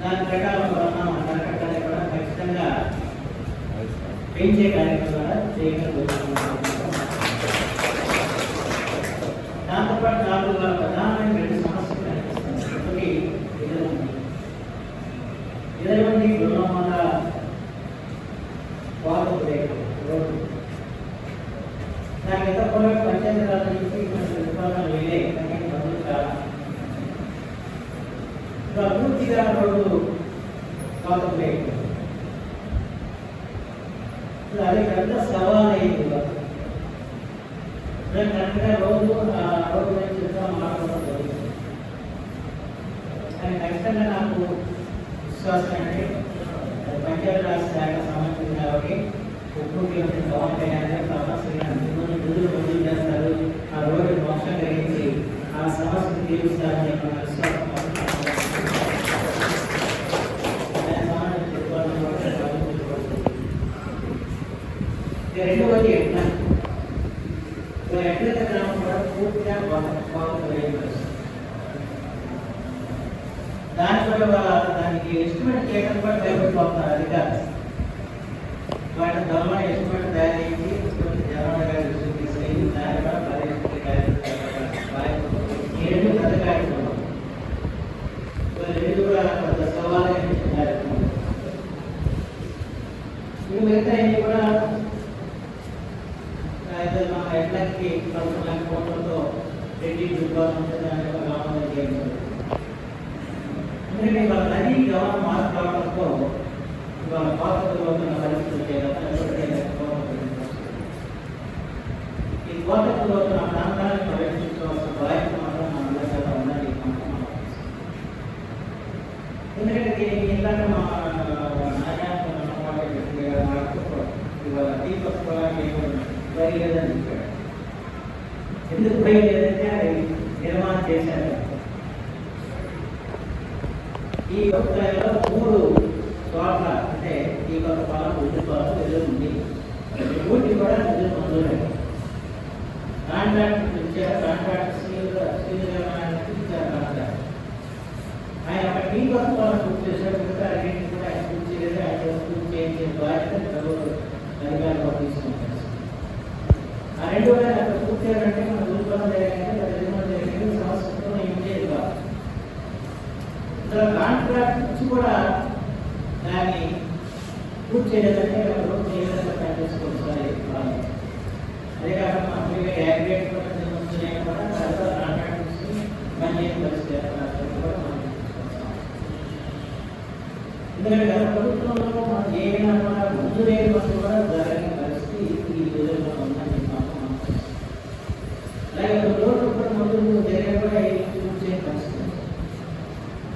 దాని ప్రకారం మనం తాకట్టు కూడా ఖచ్చితంగా పెంచే కార్యక్రమాలు చేయగలుగుతున్నాం 아, అది పంచాయతీరాజ్ శాఖ సంబంధించింది కాబట్టి ముఖ్యమంత్రి పవన్ కళ్యాణ్ గారు తప్పనిసరిగా చేస్తారు ఆ రోడ్డు మోక్షం కలిగించి ఆ సమస్యను తీరుస్తారని చెప్పిన విశ్వాసం మాత్రం దానికి సంబంధించి చెప్పుకోవాలని కూడా భావించబడుతుంది. ఇక రెండవది ఎట్లా ఎట్లయితే గ్రామం కూడా పూర్తిగా బాగుంటుంది దాని కూడా వాళ్ళ దానికి ఎస్టిమేట్ చేయడం కూడా భయపడిపోతున్నారు అధికారులు వాటి ధర్మ ఎస్టిమేట్ తయారు చేసి జగన్ గారి దృష్టికి తీసుకెళ్ళి దాన్ని కూడా పరిస్థితి ఈ రెండు పెద్ద కార్యక్రమం ఈ రెండు కూడా పెద్ద సవాలైన కార్యక్రమం ఇవి మిగతా ఇవి కూడా అయితే మన ఎట్లకి పదకొండు కోట్లతో రెడ్డి డిపార్ట్మెంట్ దాని యొక్క గ్రామంలో చేయించారు ఎందుకంటే ఇవాళ నది గమనం మార్పు రావడంతో ఇవాళ కోతలు అవుతున్న పరిస్థితులు ఈ కోతలు అవుతున్న ప్రాంతాలను పరిరక్షించవలసిన బాధ్యత మాత్రం మన అందరికీ ఉన్నది ఈ సందర్భంగా. ఎందుకంటే దీనికి ఇందాక మా నాయకులు అన్నమాట ఇవాళ తీసుకొచ్చుకోవడానికి భయం లేదని చెప్పాడు ఎందుకు భయం లేదంటే అది నిర్మాణం చేశారు ఈ వ్యవసాయంలో మూడు చోట్ల అంటే ఈ కొంత పొలం ఉద్ది పొలం ఎదురు ఉంది ఊటి కూడా నిధులు మంజూరు కాంట్రాక్ట్ ఇచ్చారు కాంట్రాక్ట్ సీల్ సీల్ నిర్మాణానికి ఇచ్చారు కాంట్రాక్ట్ ఆయన ఒక టీ కొత్త పొలం పూర్తి చేశారు మిగతా అన్నింటినీ కూడా ఆయన పూర్తి చేయలేదు ఆయన పూర్తి చేయించే బాధ్యత ప్రభుత్వ అధికారులు తీసుకుంటారు ఆ రెండు వేల అక్కడ పూర్తి చేయాలంటే మన దుర్పలం జరిగింది లేదా నిర్మాణం జరిగింది సమస్యతో ఏం చేయదు కాదు ఇక్కడ నుంచి కూడా దాన్ని పూర్తి చేయలేదంటే రోడ్ చేయలేదని పని అదే కాకుండా మామూలుగా యాగ్రేట్ కూడా కూడా తర్వాత కాంట్రాక్ట్ పని పరిస్థితి మనం ఎందుకంటే గత ప్రభుత్వంలో మనం ఏమైనా కూడా ముందు లేని వస్తువు కూడా జరగని పరిస్థితి ఈ రోజుల్లో ఉందని అలాగే రోడ్లు కూడా ముందు జరిగిన కూడా పూర్తి చేయని పరిస్థితి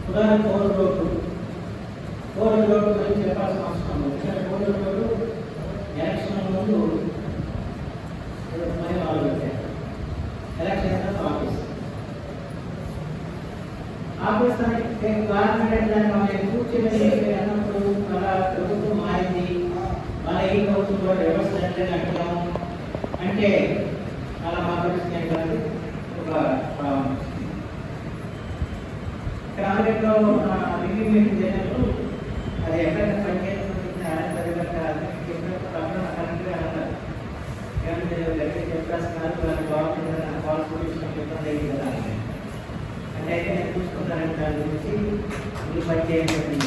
ఉదాహరణ పౌర రోడ్డు పౌర రోడ్డు గురించి చెప్పాల్సిన అవసరం ఎలక్షన్ ముందు వాళ్ళు పెట్టారు ఎలక్షన్ తర్వాత ఆఫీస్ ఆఫీస్ గవర్నమెంట్ దాన్ని కూర్చొని అన్నప్పుడు అలా ప్రభుత్వం మారింది. ఈ ప్రభుత్వం వ్యవస్థ అంటే అంటే అలా మా పరిస్థితి ఏంటంటే ఒక ప్రాబ్లం క్రామెట్లో రివ్యూ మీటింగ్ చేసినప్పుడు అది ఎక్కడైనా పనిచేస్తుంది ఆయన పరిగెట్టాలి చెప్పినప్పుడు అక్కడ కరెక్ట్గా అన్నారు ఏమంటే ఎక్కడ చెప్పేస్తున్నారు దాన్ని బాగుంటుంది నాకు కాల్స్ కూడా ఇబ్బంది అయ్యింది కదా అంటే అయితే నేను చూసుకుంటానని దాని గురించి ఇది పని చేయండి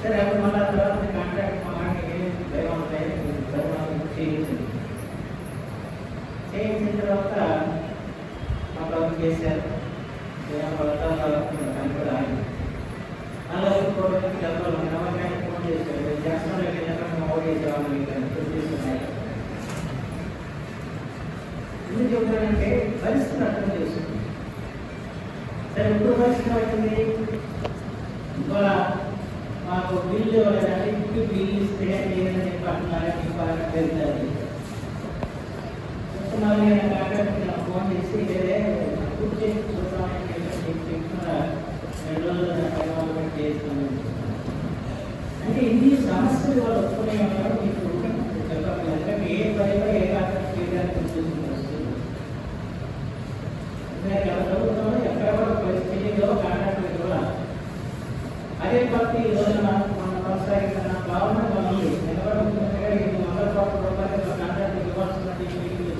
సరే అప్పుడు మళ్ళీ తర్వాత కాంట్రాక్ట్ మా మాట భయం చేయించింది చేయించిన తర్వాత మా ప్రభుత్వం చేశారు అలా ఇంకోటి డబ్బులు నమ్మకాన్ని ఫోన్ చేశారు జనసంలో వెళ్ళినప్పుడు మోడీ చేసేవాళ్ళు చూపిస్తున్నాయి ఎందుకు పరిస్థితిని అర్థం చేసుకుంది సరే ఇప్పుడు పరిస్థితి అవుతుంది ఇవాళ మాకు బిల్లు ఇవ్వాలంటే ఇంటికి బిల్లు ఇస్తే లేదని చెప్పి అంటున్నారా మీకు బాగా పెరుగుతుంది మళ్ళీ నేను కాంటాక్ట్ నాకు ఫోన్ చేసి లేదే పూర్తి చేసి చూద్దామని చెప్తున్నా రెండు రోజులు నా అంటే ఇన్ని సమస్యలు వాళ్ళు ఒప్పుకునే ఉన్నారు మీకు చెప్పలేదు ఎందుకంటే ఏ పనిలో ఏ కాంటాక్ట్ చేయడానికి చూసిన వస్తుంది నేను ఎలా చదువుతామో ఎక్కడ కూడా పరిస్థితిలో కాంటాక్ట్ ఇవ్వాలి అదే పత్తి ఈ రోజున మన కొనసాగిస్తున్న భావన మనం నిలబడుతుండగా ఎనిమిది వందల కోట్ల రూపాయల కాంట్రాక్ట్ ఇవ్వాల్సినట్టు మీటింగ్లో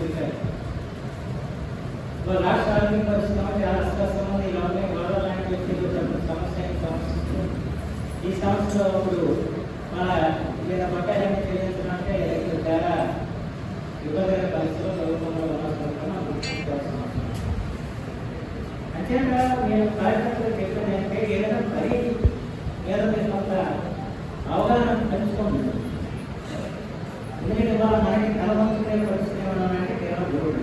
రాష్ట్ర ఆర్థిక లాంటి వ్యక్తులు సమస్య ఈ ఇప్పుడు మన లేదా బట్టాలని చెల్లించాలంటే ఇప్పుడు చాలా ఇబ్బందికర పరిస్థితుల్లో చదువుకున్న వాళ్ళ అంతేకా నేను కార్యకర్తలు చెప్పాను అంటే ఏదైనా మరీ ఏదో మీరు కొంత అవగాహన పెంచుకోండి ఎందుకంటే ఇవాళ మనకి కలవంచుకునే పరిస్థితి ఏమన్నా అంటే కేవలం రోడ్డు.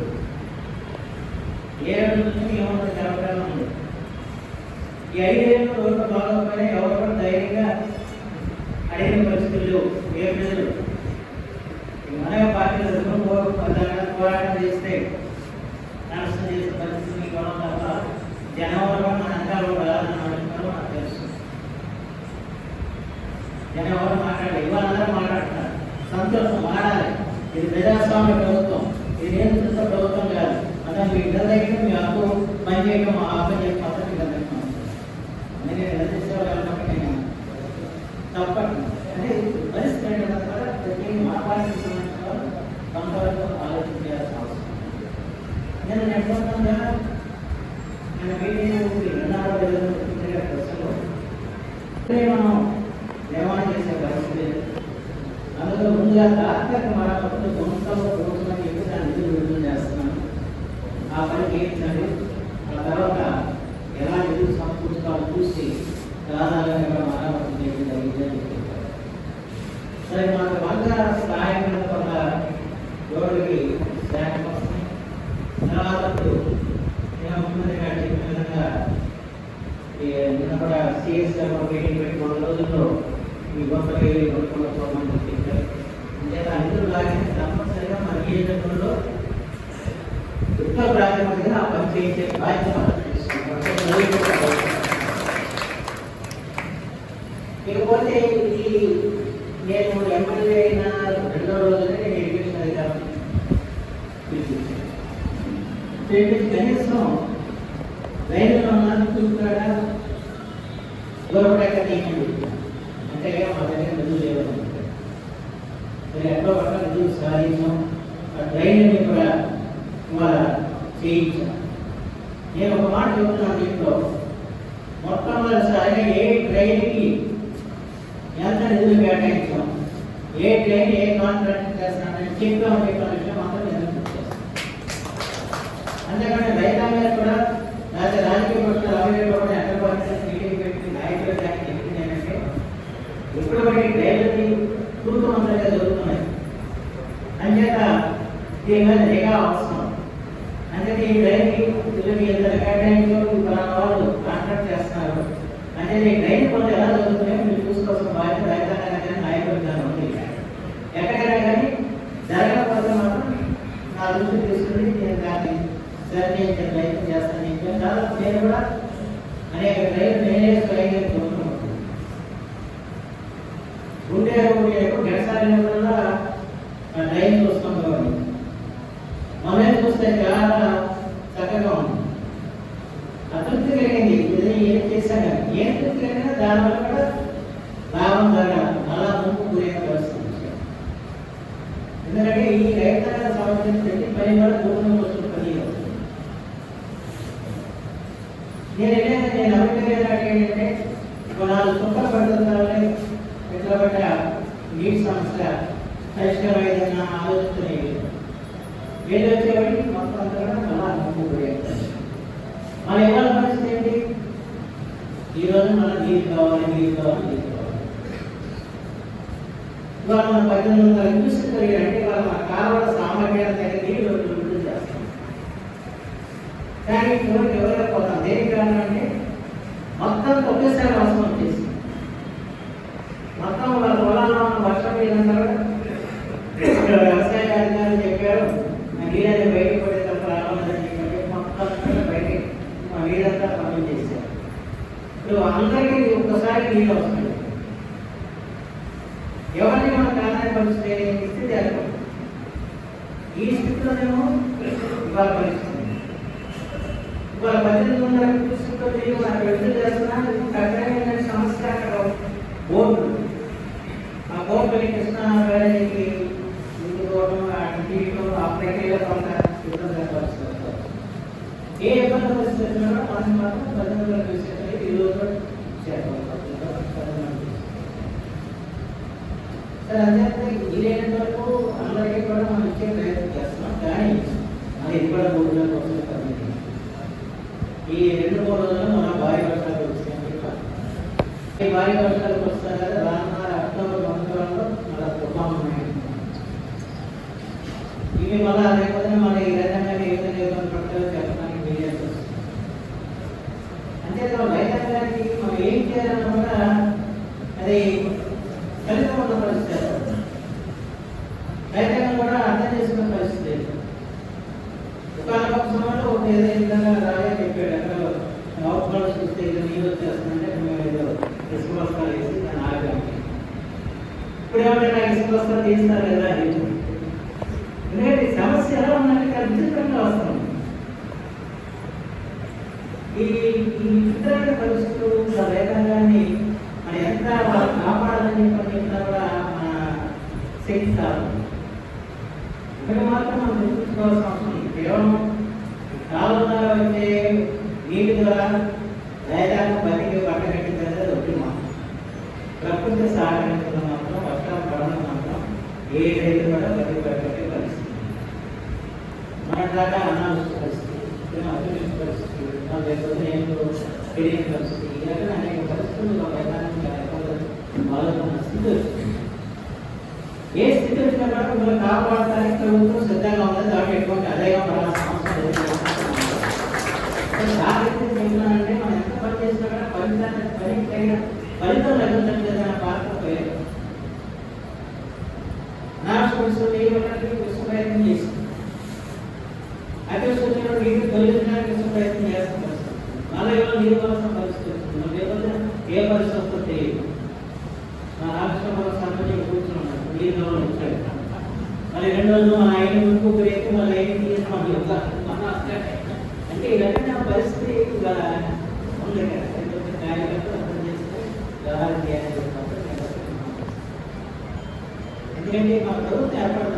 ఏ రోజు నుంచి ఏమన్నా జరగడం ఉంది. ఈ ఐదేళ్ళు రోజు బాగోకపోయినా ఎవరు ధైర్యంగా అడిగిన పరిస్థితులు ఏ ప్రజలు? మన పార్టీలు రెండు పోరాటం చేస్తే నష్టం చేసిన పరిస్థితి మీకు తప్ప జనవరం జనవరం మాట్లాడాలి ఇవాళ అందరూ మాట్లాడుతున్నారు. సంతోషం మారాలి ఇది ప్రజాస్వామ్య ప్రభుత్వం. ఇది నియంత్రిత ప్రభుత్వం కాదు. అంటే మీ ఇళ్ళ దగ్గర మీ హక్కు పనిచేయడం మా ఆపని చెప్పి పద్ధతి కదా అందుకే నిలదీసేవాళ్ళు నేను తప్పండి అంటే పరిస్థితి ప్రతి మాట్లాడిన కొంతవరకు ఆలోచించాల్సిన చేయాల్సిన అవసరం నేను నెట్వర్క్గా మన మీటింగ్ ఎన్నారో ప్రశ్నలు మనం నిర్మాణం చేసే పరిస్థితి లేదు. అందులో ముందుగా తాత్కాలిక సంస్థలో ప్రభుత్వం చెప్పి దాని నిధులు విడుదల చేస్తున్నాను ఆ పని చేయించండి ఆ తర్వాత ఎలా నిధులు సమకూర్చుకోవాలో చూసి దాదాపుగా మరమ్మతులు చేయడం జరిగిందని చెప్పారు సరే మనకు వంద సహాయం కొంత రోడ్డుకి శాఖ తర్వాత ముఖ్యమంత్రి చెప్పిన విధంగా నిన్న కూడా సిఎస్ మీటింగ్ పెట్టి రెండు రోజుల్లో ఈ గొప్ప కొనుక్కున్న చూడమని చెప్పారు అంటే ఆ తప్పనిసరిగా మన నియోజకవర్గంలో యుద్ధ ప్రాతిపదికన ఆ బాధ్యత ఇకపోతే ఈ నేను ఎమ్మెల్యే అయిన రెండో రోజునే నేను ఎడ్యుకేషన్ అధికారం కనీసం రైలులో ఉన్నది చూస్తాడా గవర్నమెంట్ తీయండి అంటే మా దగ్గర నిధులు లేవు మరి ఎక్కడో పట్ల నిధులు సాధించాం ఆ ధైర్యాన్ని కూడా ఇవాళ చేయించాం నేను ఒక మాట చెబుతున్నాను దీంట్లో. మొట్టమొదటిసారిగా ఏ ట్రైన్కి ఎంత నిధులు కేటాయించాం ఏ ట్రైన్ ఏ కాంట్రాక్ట్ చేస్తున్నానని చెప్పామని చెప్పిన విషయం మాత్రం నేను అంతేకాని రైతాంగాలు కూడా లేకపోతే రాజకీయ పక్షాలు అభివృద్ధి కూడా ఎక్కడ పడితే మీటింగ్ పెట్టి నాయకులు కానీ చెప్పింది ఏంటంటే ఇప్పుడు పడి రైళ్ళని కుటుంబంగా జరుగుతున్నాయి అంచేత దీని మీద నిఘా అవసరం మీ ఈ రైలుకి మీ ఎంత కేటాయించో వాళ్ళు కాంట్రాక్ట్ చేస్తున్నారు అంటే ఈ రైలు పనులు ఎలా జరుగుతున్నాయో మీరు చూసుకోవాల్సిన బాధ్యత రైతాంగానికి నాయకులు కానీ ఉంది ఎక్కడైనా కానీ జరగకపోతే మాత్రం నా దృష్టి తీసుకుని నేను దాన్ని సరి ప్రయత్నం చేస్తాను ఇంకా దాదాపు నేను కూడా అనేక రైలు నేనే స్వయంగా చూస్తున్నాను గుండె ఉండేకు గడసారిన వల్ల చూస్తాం కాబట్టి. మనం చూస్తే చాలా చక్కగా ఉంది అతృప్తి కలిగింది ఇది ఏం కానీ ఏం తృప్తి దానివల్ల కూడా లాభం జరగాలి అలా ముందు గురైన పరిస్థితి ఎందుకంటే ఈ రైతాంగ సంబంధించి ప్రతి పని కూడా దూరం వస్తున్న పని అవుతుంది. నేను ఏంటంటే నేను అభిప్రాయం ఏంటంటే ఒక నాలుగు చుక్కలు పడుతుందంటే ఎట్లా పడ్డ నీటి సమస్య పరిష్కారం ఏదైనా ఆలోచన ఏది? వచ్చేవాడికి మొత్తం అంతా కూడా మళ్ళా ముందుకు పోయేది. మన ఎవరి పరిస్థితి ఏంటి? ఈరోజు మనకు నీరు కావాలి నీరు కావాలి కావాలి. ఇవాళ మన పద్దెనిమిది వందల ఇండస్ట్రీ పెరిగాయంటే ఇవాళ మన కాలువల సామర్థ్యాలు తగ్గ నీరు విడుదల చేస్తాం కానీ దేనికి కారణం అంటే మొత్తం ఒకేసారి అవసరం చేసి. మొత్తం వాళ్ళ పొలాల్లో ఉన్న వర్షం ఏదంటారు వ్యవసాయ అధికారులు చెప్పారు నా నీళ్ళని బయటకు పడేటప్పుడు చెప్పి మొత్తం బయట మా నీరంతా పంపిణీ చేశారు. నువ్వు అందరికీ ఒక్కసారి నీళ్ళు వస్తాయి. ఎవరిని మనం కాదని స్థితి ఏర్పడుతుంది ఈ స్థితిలోనేమో ఇవాళ పరిస్థితుంది ఇవాళ పద్దెనిమిది వందల స్థితిలో తిరిగి మనం విడుదల చేస్తున్నా? కఠినమైన సమస్య అక్కడ బోర్డు ఆ బోర్డుని కృష్ణ వేళకి ఇంటికోవడం అటు తీయడం ఆ ప్రక్రియలో కొంత ఇబ్బంది పరిస్థితి ఏ ఇబ్బంది పరిస్థితి వచ్చినా మనం మాత్రం పద్దెనిమిది వందల క్రీస్తు ఈ రోజు చేద్దాం అదే వీలైనంత వరకు అందరికీ కూడా మనం ఇచ్చే ప్రయత్నం చేస్తున్నాం. కానీ అది ఇది కూడా మూడు నెలల కోసం ఈ రెండు మూడు రోజుల్లో మన భారీ వర్షాలు వచ్చాయి ఈ భారీ వర్షాలు వస్తాయి కదా రానున్న అక్టోబర్ సంవత్సరంలో మళ్ళీ తుఫాను ఉన్నాయి ఇవి మళ్ళీ లేకపోతే మన ఈ రకంగా ఏ విధంగా ఇబ్బంది పడతారో చెప్పడానికి వీలైతే వస్తుంది అంతే రైతాంగానికి మనం ఏం చేయాలన్నా కూడా అది కలిసి ఉన్న పరిస్థితి ఏర్పడుతుంది. రైతాంగం కూడా అర్థం చేసుకున్న పరిస్థితి లేదు. ఒకానొక సమయంలో ఒక ఏదో ఈ విధంగా రాజా చెప్పాడు అక్కడ అవసరాలు చూస్తే ఏదో నీళ్ళు వచ్చేస్తుందంటే మేము ఏదో ఇసుక బస్తాలు వేసి దాన్ని ఆగాము ఇప్పుడు ఏమంటే చేస్తారు కదా ఎందుకంటే సమస్య ఎలా ఉందంటే చాలా విచిత్రంగా వస్తుంది. ఈ ఈ విచిత్రమైన పరిస్థితులు ఆ రైతాంగాన్ని మనం ఎంత కాపాడాలని చెప్పని కూడా మన శక్తి కాదు ఇక్కడ మాత్రం మనం గుర్తుంచుకోవాల్సిన అవసరం కేవలం కాలువ ద్వారా వచ్చే నీటి ద్వారా రైతాంగం బతికి పంట కట్టిందంటే అది ఒకటి మాత్రం ప్రకృతి సహకరించడం మాత్రం వర్షాలు పడడం మాత్రం ఏ రైతు కూడా బతికి పట్టే పరిస్థితి మన దాకా అనాల్సిన పరిస్థితి ఏమో పరిస్థితి ఏమో లేకపోతే ఏంటో తెలియని పరిస్థితి ఇలాగే అనేక పరిస్థితుల్లో ఒక స్థితి ఏ స్థితి వచ్చినా కూడా మిమ్మల్ని కాపాడటానికి ప్రభుత్వం సిద్ధంగా ఉంది దాంట్లో ఎటువంటి అదేగా పడాల్సిన అవసరం లేదు సాహిత్యం చెప్తున్నానంటే మనం ఎంత పని చేసినా కూడా ఫలితాన్ని పని ఫలితం లభించట్లేదు నాశపరుస్తుంది ఇవ్వడానికి కృష్ణ ప్రయత్నం చేసింది అతివృష్టి తొలగించడానికి కోసం ప్రయత్నం చేస్తాం. మళ్ళీ ఏమైనా నీరు పరిస్థితి వస్తుంది లేకపోతే ఏ పరిస్థితి తెలియదు. మా రాష్ట్రంలో సంబంధించి కూర్చున్నాం. నీళ్ళు వచ్చాడు మరి రెండు రోజులు మన ఆయన ముందుకు రేపు మళ్ళీ ఏం తీసుకున్నాం అంటే ఈ happened.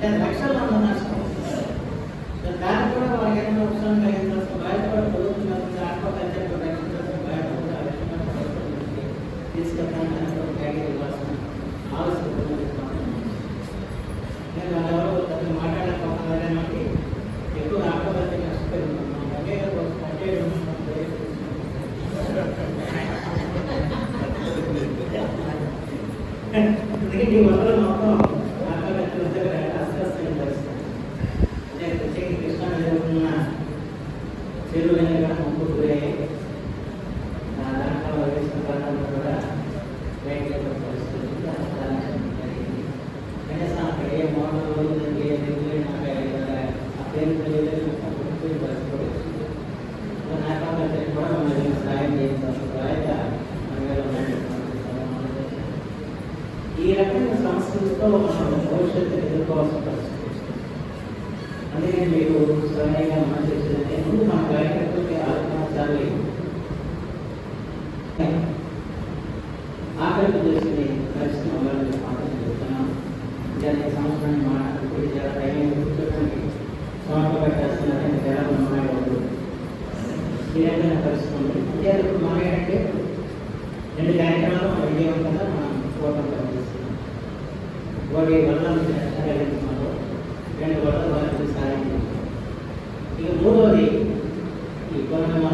అంటే అది లక్షల్లో ఉన్న నష్టం సో దానికి కూడా వాళ్ళకి ఏదైనా ఉపశమనం కలిగిన నష్టం బయటపడి పొందుతున్నారు ఆక్వా కల్చర్ రక్షించాల్సిన బయటపడి ఆ విషయంలో ప్రభుత్వం దృష్టికి తీసుకెళ్ళడానికి ఒక ప్యాకేజీ ఇవ్వాల్సిన ఆలోచన ఉన్నది. నేను వాళ్ళు ఎవరో పెద్ద మాట్లాడకపోతున్నారని ఎక్కువ ఆక్వా కల్చర్ నష్టపోయి ఉన్నాం అదే అంటే అందుకే ఈ వల్ల మొత్తం ఆక్వా కల్చర్ దగ్గర అస్వస్థమైన పరిస్థితి అంటే ప్రత్యేక కృష్ణా నదిలో ఉన్న చెరువులన్నీ కూడా ముప్పు గురయ్యాయి ఆ దాంట్లో వేసిన ప్రాంతాల్లో కూడా బయటకు పరిస్థితి ఉంది. ఆ దాని జరిగింది. కనీసం అక్కడ ఏ మోటార్ ఉందండి ఏ దిగులు ఆ పేరు తెలియలేదు మొత్తం కొట్టుకుని పరిస్థితి వచ్చింది. నాకాపల్లి కూడా మన సమస్యలతో మనం భవిష్యత్తు ఎదుర్కోవాల్సిన పరిస్థితి అందుకే మీకు సహాయంగా మనం చేసేది ముందు మన కార్యకర్తలకి ఆలోచన చాలా ఆకలికి చేసింది పరిస్థితి వాళ్ళని మాత్రం చెప్తున్నాం దాని సంవత్సరాన్ని మాట్లాడుతూ చాలా టైం కూర్చోడానికి సమర్పణ పెట్టేస్తున్నారని జనాలు మాట్లాడదు ఈ రకమైన పరిస్థితి ఉంది అంటే ఇప్పుడు మాట్లాడంటే రెండు కార్యక్రమాలు మన విజయవంతంగా మనం కోటం పనిచేస్తున్నాం వాటి వల్ల రెండు వల్ల వారికి సాయం ఇక మూడవది ఈ కరోనా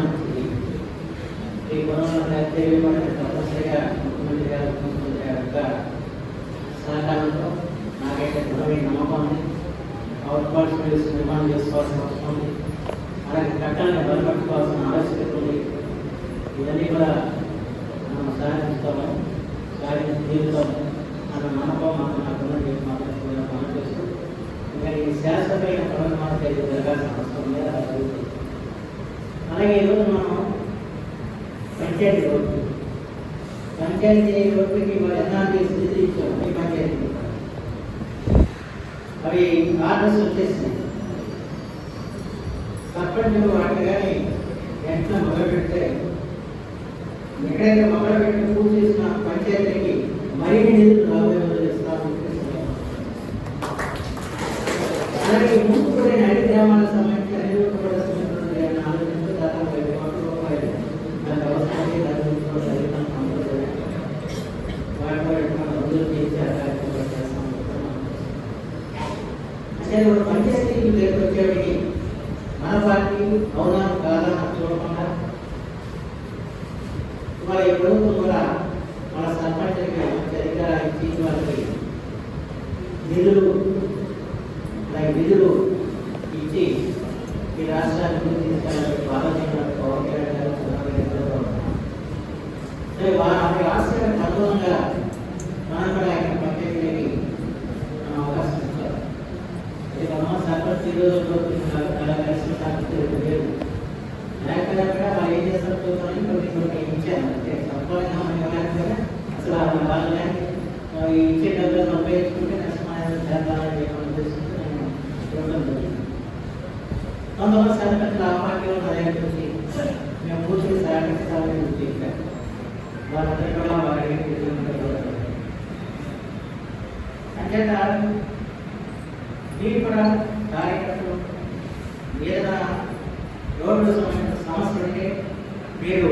ఈ కరోనా తెలియబడిన తప్పనిసరిగా ముఖ్యమంత్రి గారు ముఖ్యమంత్రి గారి యొక్క సహకారంతో నాకైతే దృఢమైన నమ్మకం ఉంది అవుట్ పార్ట్స్ నిర్మాణం చేసుకోవాల్సిన అవసరం ఉంది. అలాగే చట్టాన్ని బలపట్టుకోవాల్సిన ఆవశ్యకత ఉంది. ఇవన్నీ కూడా మనం సాధిస్తాము సాధించి తీరుతాము అన్న నమ్మకం మనం నాకు ఉన్నది మాత్రం మనం చేస్తూ ఇంకా ఈ శాశ్వతమైన ప్రబంధమాలు జరగాల్సిన అవసరం ఉంది అలా జరుగుతుంది అలాగే ఈరోజు మనం పంచాయతీ రోడ్డు. పంచాయతీ రోడ్డుకి మరి ఎన్నాళ్ళు స్థితి ఇచ్చాము? ఈ పంచాయతీ. అవి ఆర్డర్స్ వచ్చేసినాయి సర్పంచులు వాటిని కానీ వెంటనే మొదలు పెడితే ఎక్కడైతే మొదలు పెట్టి పూర్తి చేసిన పంచాయతీకి మరిన్ని నిధులు రాబోయే రోజులు ఇస్తామని చెప్పేసి అలాగే ముందు కూడా అన్ని గ్రామాలకు సంబంధించి అనియోగపడాల్సినటువంటి ఆలోచనలు దాదాపు ఐదు కోట్ల రూపాయలు దానికి అవసరమై దాని గురించి కూడా జరిగిన సంప్రదాయం వాటి వాటి మనం రోజులు చేసి ఆ కార్యక్రమాలు చేస్తాం అంటే ఒక పంచాయతీ దగ్గర వచ్చేవాడికి మన పార్టీ అవునా కాదా అని చూడకుండా మరి ఈ ప్రభుత్వం కూడా మన సర్పంచులకి మంచి అధికారాలు ఇచ్చి వాళ్ళకి నిధులు అలాగే నిధులు ఇచ్చి ఈ రాష్ట్రాన్ని ముందుకు తీసుకెళ్ళడానికి ఆలోచన పవన్ కళ్యాణ్ గారు చంద్రబాబు నాయుడు గారు ఉన్నారు. అంటే వారి ఆశయాలకు అనుగుణంగా మనం కూడా ఆయన పంచాయతీలకి మనం అవకాశం ఇచ్చారు ఇది అమ్మ సర్పంచ్ ఈ రోజు అలా కలిసి సర్పంచ్ లేదు లేకపోతే అక్కడ వాళ్ళు ఏం చేస్తారు చూద్దామని కొన్ని కొన్ని ఇచ్చాను అంటే సంపాదన లేకపోతే అసలు ఆ వాళ్ళని ఆ, ఈ ఇచ్చే డబ్బులు ఉపయోగించుకుంటే నష్టమైన చేద్దామని చెప్పి ఉద్దేశంతో నేను చూడడం జరిగింది కొంతమంది సర్పంచులు ఆ పార్టీలో నా దగ్గర వచ్చి మేము పూర్తిగా సహకరిస్తామని చెప్పారు వాళ్ళందరూ కూడా వారి అంటే మీరు కూడా కార్యకర్తలు ఏదైనా రోడ్డు సంబంధించిన సమస్య ఉంటే మీరు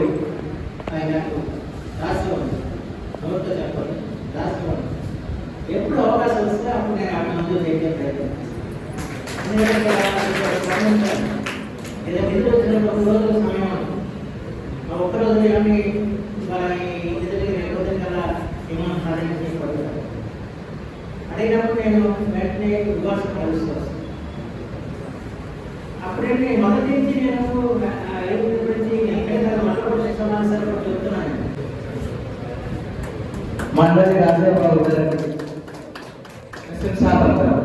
ఆయనకు రాసుకోండి నోట్తో చెప్పండి రాసుకోండి ఎప్పుడు అవకాశం వస్తే అప్పుడు నేను అక్కడ ముందు చేసే ప్రయత్నం చేస్తాను. ఎందుకంటే ఆయన స్పందించాలి. ఏదో నిధులు వచ్చినప్పుడు ఒక రోజు సమయం ఉంది. ఆ ఒక్క రోజు ఏమి వారి నిధులు రెండు రోజుల కల్లా విమానం సాధించి పడుతుంది అడిగినప్పుడు నేను వెంటనే అప్పుడేంటి మొదటి నుంచి నేను గురించి సమాచారం చెప్తున్నాను. మండలి గారు సార్